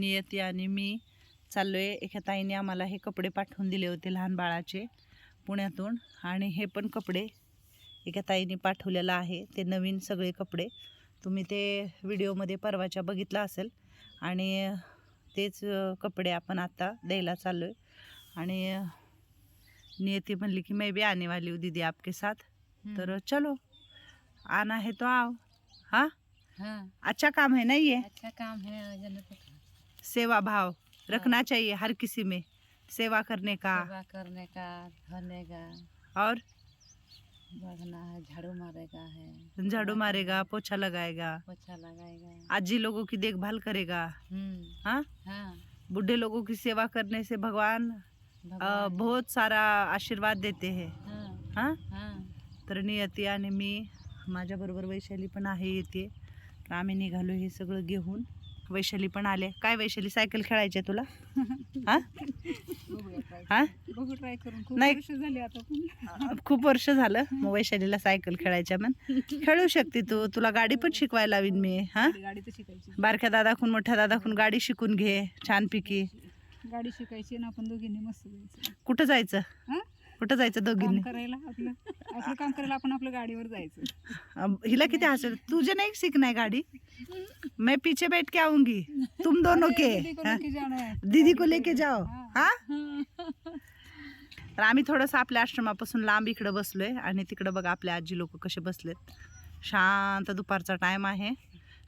नियती आणि मी चाललोय. एका ताईने आम्हाला हे कपडे पाठवून दिले होते लहान बाळाचे पुण्यातून. आणि हे पण कपडे एका ताईने पाठवलेलं आहे. ते नवीन सगळे कपडे. तुम्ही ते व्हिडिओमध्ये परवाच्या बघितलं असेल. आणि तेच कपडे आपण आता द्यायला चाललो आहे आणि नियती म्हणली की मैं भी आने वाली हूँ दीदी आपके साथ. तर चलो. आना है तो आओ. हाँ? हाँ. अच्छा काम है ना ये? अच्छा काम है सेवा भाव रखना चाहिए हर किसी में सेवा करने का। सेवा करने का धरने का और? बढ़ना है झाड़ू मारेगा है। झाड़ू मारेगा पोछा लगाएगा। पोछा लगाएगा। आजी लोगों की देखभाल करेगा। हम्म। हाँ? हाँ। बूढ़े लोगों की सेवा करने से भगवान भगवान। बहुत सारा आशीर्वाद देते हैं। हाँ। हाँ? हाँ। तर नियती आणि मी माझ्याबरोबर वैशाली पण आहे येते तर आम्ही निघालो हे सगळं घेऊन वैशाली पण आले. काय वैशाली सायकल खेळायची आहे तुला? हा? हा? नाही. वर्ष झाली आता पण. खूप वर्ष झालं मग वैशालीला सायकल खेळायच्या मन खेळू शकते तू. तुला गाडी पण शिकवायला लावीन मी. हा? गाडी तर शिकायची बारक्या दादाकून मोठ्या दादाकून गाडी शिकून घे छानपैकी. गाडी शिकायची ना आपण दोघींनी मस्त कुठं जायचं? कुठं जायचं काम दोघींनी करायला आपलं. आपलं काम करायला आपण आपल्या गाडीवर जायचं. अब हिला किती हसेल तुझे नहीं सीखना है गाड़ी? मैं पीछे बैठ के आऊंगी. तुम दोनों के. दीदी को हाँ? लेके जाना है. दीदी को लेके जाओ. हा. हाँ. तर आम्ही थोडंसं आपल्या आश्रमापासून लांब इकडं बसलोय आणि तिकडं बघा आपले आजी लोक कसे बसलेत. शांत दुपारचा टाइम आहे.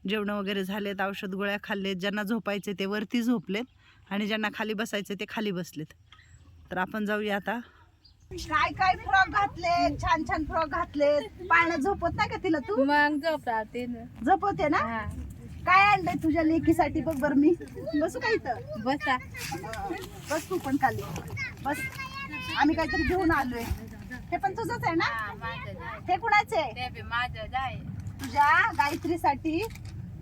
जेवणं वगैरे झालेत औषध गोळ्या खाल्लेत ज्यांना झोपायचे ते वरती झोपलेत आणि ज्यांना खाली बसायचे ते खाली बसलेत. तर आपण जाऊया आता. काय काय फ्रॉक घातले छान छान फ्रॉक घातले पाळणं झोपत नाही का तिला तू? मग झोपते ना. झोपवते ना? हा. काय आणलंय तुझ्या लेकीसाठी बघ बरं मी. बसू का इथं? बसा. बस तू पण खाली. बस. आम्ही काहीतरी घेऊन आलोय. हे पण तुझंच आहे ना? हे कुणाचे आहे? माझं जाय तुझ्या गायत्रीसाठी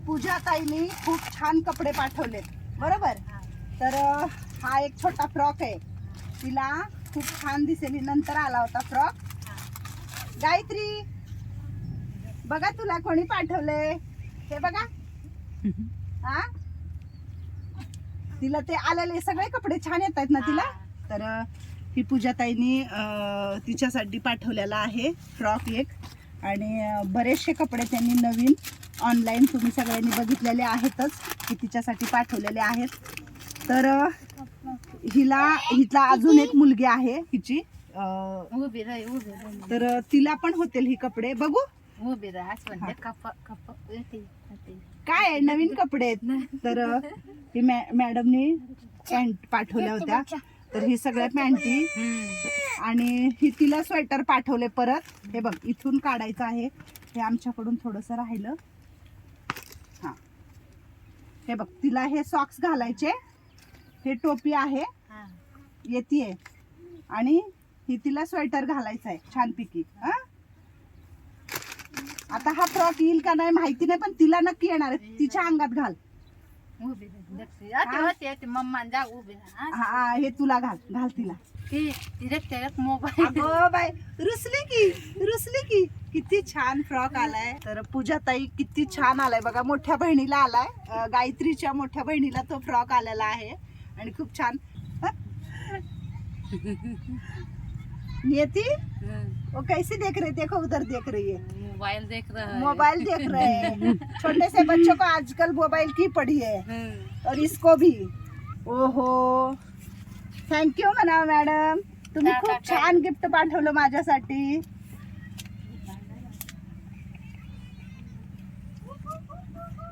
पूजा ताईनी खूप छान कपडे पाठवलेत. बरोबर? तर अं, हा एक छोटा फ्रॉक आहे. तिला खूप छान दिसेल. नंतर आला होता फ्रॉक. गायत्री बघा तुला कोणी पाठवले? हे बघा. हा? तिला ते आलेले सगळे कपडे छान येत आहेत ना तिला? तर ही पूजाताईनी तिच्यासाठी पाठवलेला आहे फ्रॉक एक. आणि बरेचसे कपडे त्यांनी नवीन ऑनलाईन तुम्ही सगळ्यांनी बघितलेले आहेतच की तिच्यासाठी पाठवलेले आहेत. तर हिला हिला अजून एक मुलगी आहे हिची. अं, उभी राही उभी राही. तर तिला पण होतील ही कपडे. बघू. उभी राहा असं म्हणते कप कप येते येते. काय आहे? नवीन कपडे आहेत. तर अं, ही मॅ मॅडमनी पॅन्ट पाठवल्या होत्या. तर ही सगळ्या पॅन्टी. आणि ही तिला स्वेटर पाठवले परत. हे बघ इथून काढायचं आहे. हे आमच्याकडून थोडंसं राहिलं. हा. हे बघ तिला हे सॉक्स घालायचे. हे टोपी आहे. हा. येतीये. आणि ही तिला स्वेटर घालायचं आहे छानपैकी. हा? आता हा फ्रॉक येईल का नाही माहिती नाही पण तिला नक्की येणार आहे. तिच्या अंगात घाल. येते येते मम्मा जा उभी हा? हा, तुला घाल घाल तिला. मोबाईल. रुसली की रुसली की. किती छान फ्रॉक आलाय. तर पूजा ताई किती छान आलाय. बघा मोठ्या बहिणीला आलाय. गायत्रीच्या मोठ्या बहिणीला तो फ्रॉक आलेला आहे. आणि खूप छान. नियती वो कैसे देख रहे देखो उधर देख रही है. मोबाइल देख रहा है. मोबाइल देख रहे हैं. छोटे से बच्चों को आजकल मोबाइल की पड़ी है. और इसको भी. ओहो. थँक्यू म्हणा मॅडम. तुम्ही खूप छान गिफ्ट पाठवलं माझ्यासाठी.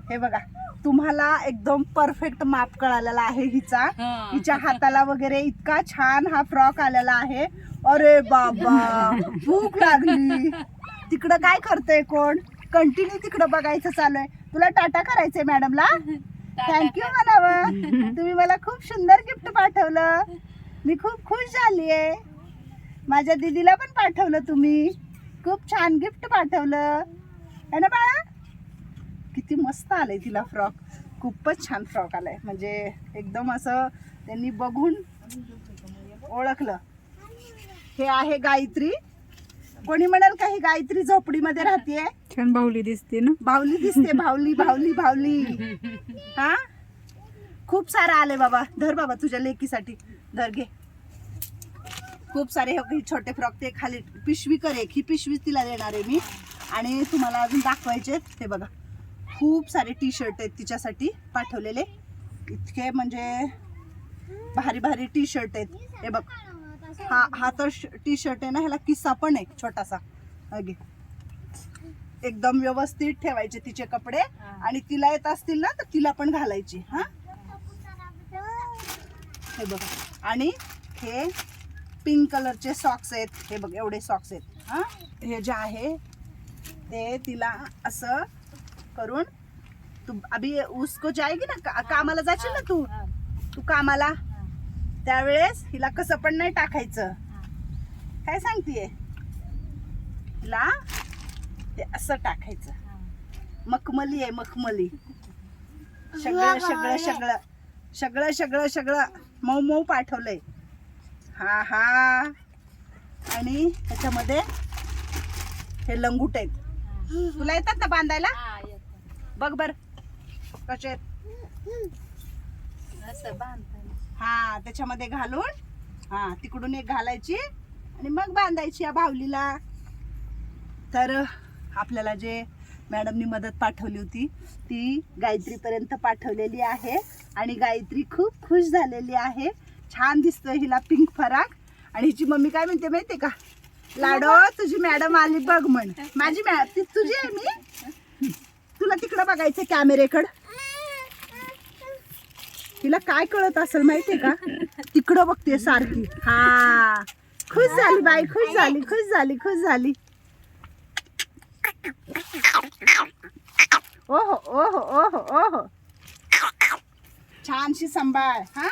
हे बघा तुम्हाला एकदम परफेक्ट माप कळालेला आहे हिचा. हिच्या हाताला वगैरे इतका छान हा फ्रॉक आलेला आहे. अरे बाबा भूक लागली. तिकडं काय करतोय कोण? कंटिन्यू तिकडं बघायचं चालू आहे. तुला टाटा करायचंय मॅडमला? थँक्यू म्हणावं तुम्ही मला खूप सुंदर गिफ्ट पाठवलं. मी खूप खुश झाली आहे माझ्या दीदीला पण पाठवलं तुम्ही. खूप छान गिफ्ट पाठवलं. है ना बाळा? किती मस्त आलंय तिला फ्रॉक. खूपच छान फ्रॉक आलाय. म्हणजे एकदम असं त्यांनी बघून ओळखलं. हे आहे गायत्री. कोणी म्हणाल का ही गायत्री झोपडीमध्ये राहतेय? छान बाहुली दिसते ना. भावली दिसते. भावली भावली भावली हा? खूप सारं आले बाबा. धर बाबा तुझ्या लेकीसाठी. धर घे. खूप सारे हे हे छोटे फ्रॉक ते खाली पिशवी कर एक. ही पिशवी तिला देणार आहे मी. आणि तुम्हाला अजून दाखवायचे हे बघा. खूप सारे टी शर्ट आहेत तिच्यासाठी पाठवलेले. इतके म्हणजे भारी भारी टी शर्ट आहेत. हे बघ. हा हा तर टी शर्ट आहे ना ह्याला किस्सा पण आहे छोटासा. अगे एकदम व्यवस्थित ठेवायचे तिचे कपडे. आणि तिला येत असतील ना तर तिला पण घालायची. हा? हे बघ. आणि हे पिंक कलरचे सॉक्स आहेत. हे बघ एवढे सॉक्स आहेत. हा? हे जे आहे ते तिला असं करून तू अभि उसको जाएगी ना? का, कामाला जाशील ना तू? तू कामाला? त्यावेळेस हिला कसं पण नाही टाकायचं. काय सांगतीये? हिला ते असं टाकायचं. मखमली आहे मखमली. सगळं सगळं सगळं. सगळं सगळं सगळं. मऊ मऊ पाठवलंय. हा हा. आणि त्याच्यामध्ये हे लंगूट आहेत. तुला येतात ना बांधायला. बघ बर. कसे आहेत? असं बांधताना. हा त्याच्यामध्ये घालून हा तिकडून एक घालायची आणि मग बांधायची या बाहुलीला. तर आपल्याला जे मॅडमनी मदत पाठवली होती ती गायत्रीपर्यंत पाठवलेली आहे आणि गायत्री खूप खुश झालेली आहे. छान दिसतोय हिला पिंक फराक. आणि हिची मम्मी काय म्हणते माहितीये का? लाडो तुझी मॅडम आली बघ म्हण. माझी मॅ ती तुझी आहे मी? तुला तिकडं बघायचं कॅमेरेकडं? तिला काय कळत असेल माहितीये का? तिकडं बघते सारखी. हा. खुश झाली बाई खुश झाली खुश झाली खुश झाली. ओहो ओहो ओहो ओहो. छानशी सांभाळ हा?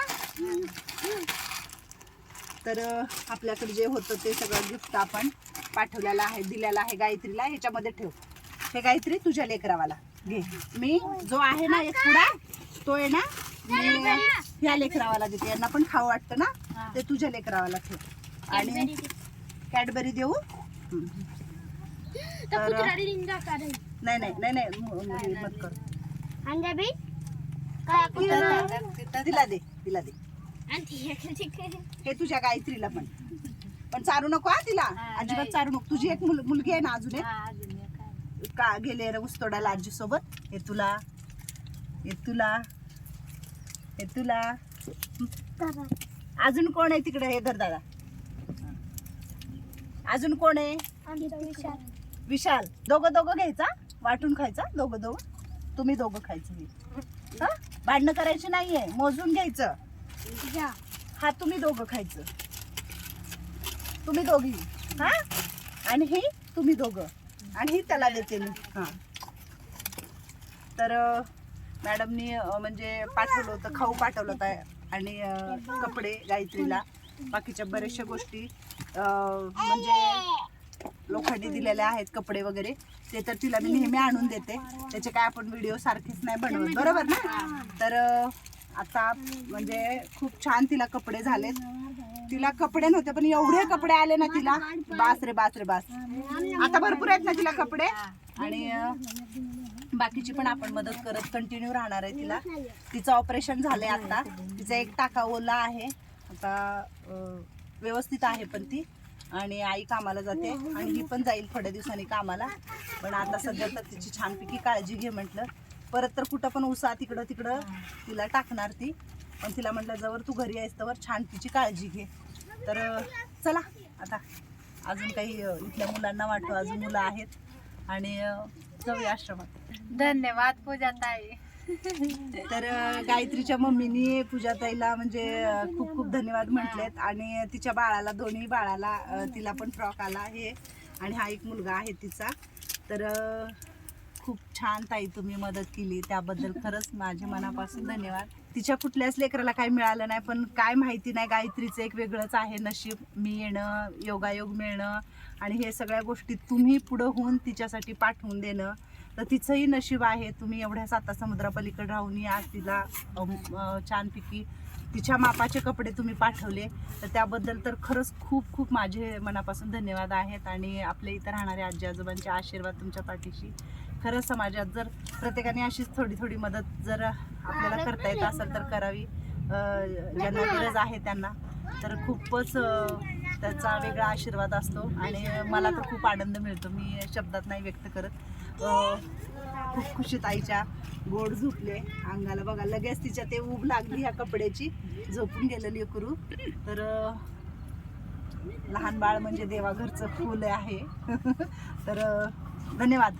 तर आपल्याकडे जे होतं ते सगळं गिफ्ट आपण पाठवलेलं आहे दिलेलं आहे गायत्रीला. ह्याच्यामध्ये ठेव. हे गायत्री तुझ्या लेकरावाला. घे. मी जो आहे ना एक पुडा तो आहे ना मी ह्या लेकरावाला देते. यांना पण खाऊ वाटतं ना. ते तुझ्या लेकरावाला ठेव. आणि कॅडबरी देऊ. तर नाही नाही नाही नाही मु- मुली मत कर. तिला दे तिला दे. हे तुझ्या गायत्रीला पण. पण चारू नको हा तिला. हा, अजिबात नाही. चारू नको. तुझी एक मुल- मुलगी आहे ना अजून एक. का गेले रे आजी सोबत? हे तुला हे तुला हे तुला. अजून कोण आहे तिकडे? हे धर दादा. अजून कोण आहे? विशाल. दोघं दोघं घ्यायचा वाटून खायचा दोघं दोघं? तुम्ही दोघं खायचं हे. हा? भांडणं करायची नाहीये. मोजून घ्यायचं. हा तुम्ही दोघं खायचं. तुम्ही दोघी. हा? आणि ही तुम्ही दोघं. आणि ही त्याला देते मी. हा. तर मॅडमनी म्हणजे पाठवलं होतं खाऊ पाठवलं होतं आणि कपडे गायत्रीला. बाकीच्या बऱ्याचशा गोष्टी म्हणजे लोखंडी दिलेल्या आहेत कपडे वगैरे. ते तर तिला मी नेहमी आणून देते. त्याचे काय आपण व्हिडिओ सारखेच नाही बनवत. बरोबर ना? तर आता म्हणजे खूप छान तिला कपडे झालेत. तिला कपडे नव्हते पण एवढे कपडे आले ना तिला. बास रे बास रे बास. आता भरपूर आहेत ना तिला कपडे. आणि बाकीची पण आपण मदत करत कंटिन्यू राहणार आहे तिला. तिचं ऑपरेशन झालंय आता. तिचा एक टाका ओला आहे. आता व्यवस्थित आहे पण ती. आणि आई कामाला जाते. आणि ही पण जाईल थोड्या दिवसांनी कामाला. पण आता सध्या तर तिची छानपैकी काळजी घे म्हटलं. परत तर कुठं पण उसा तिकडं तिकडं तिला टाकणार ती. पण तिला म्हटलं जवळ तू घरी आहेस तर छान तिची काळजी घे. तर चला आता अजून काही इथल्या मुलांना वाटतं अजून मुलं आहेत. आणि जाऊया आश्रमात. धन्यवाद पूजा ताई तर गायत्रीच्या मम्मीनी पूजाताईला म्हणजे खूप खूप धन्यवाद म्हटलेत. आणि तिच्या बाळाला दोन्ही बाळाला तिला पण फ्रॉक आला आहे. आणि हा एक मुलगा आहे तिचा. तर खूप छान ताई तुम्ही मदत केली. त्याबद्दल खरंच माझे मनापासून धन्यवाद. तिच्या कुठल्याच लेकराला काही मिळालं नाही पण काय माहिती नाही गायत्रीचं एक वेगळंच आहे नशीब. मी येणं योगायोग मिळणं आणि हे सगळ्या गोष्टी तुम्ही पुढं होऊन तिच्यासाठी पाठवून देणं. तर तिचंही नशीब आहे. तुम्ही एवढ्या साता समुद्रापलीकडे राहून आज तिला छानपैकी तिच्या मापाचे कपडे तुम्ही पाठवले. तर त्याबद्दल तर खरंच खूप खूप माझे मनापासून धन्यवाद आहेत. आणि आपल्या इथं राहणाऱ्या आजी आजोबांचे आशीर्वाद तुमच्या पाठीशी. खरंच समाजात जर प्रत्येकाने अशीच थोडी थोडी मदत जर आपल्याला करता येत असेल तर करावी. ज्यांना गरज आहे त्यांना. तर खूपच त्याचा वेगळा आशीर्वाद असतो आणि मला तर खूप आनंद मिळतो. मी शब्दात नाही व्यक्त करत. खूप खुशी ताईच्या गोड झोपले. अंगाला बघा लगेच तिच्या ते ऊब लागली ह्या कपड्याची. झोपून गेलं लेकरू. तर लहान बाळ म्हणजे देवाघरचं फुल आहे. तर धन्यवाद.